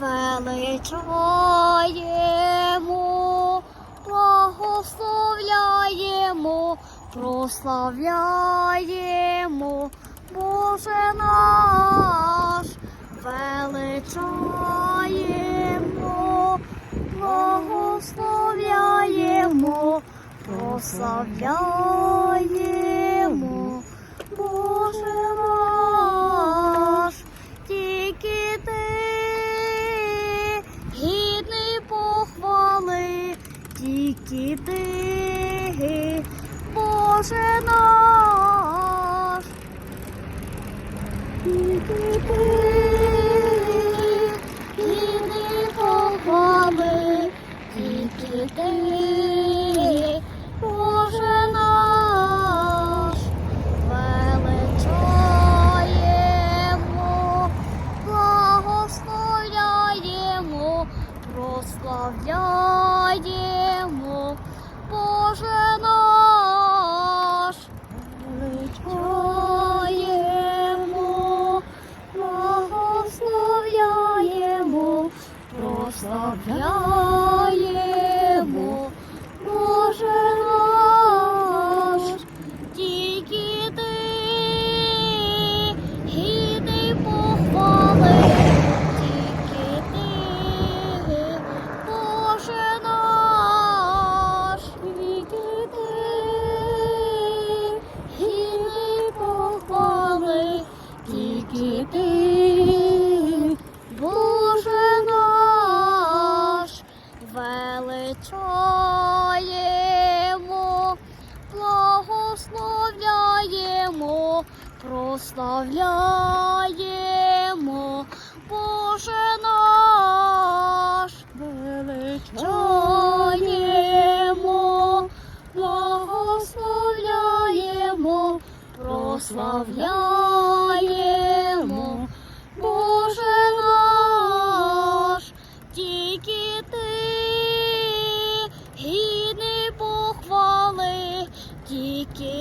величаємо, благословляємо, прославляємо, Боже наш, величаємо, благословляємо, прославляємо, тільки ти, Боже наш, тільки ти гідний похвали, тільки ти, Боже благословляємо, прославляємо, прославляємо, Боже наш, тільки ти гідний похвали, тільки ти, Боже наш, тільки ти гідний похвали, тільки ти, прославляємо, Боже наш, величаємо, благословляємо, прославляємо, Боже наш, тільки ти похвали, тільки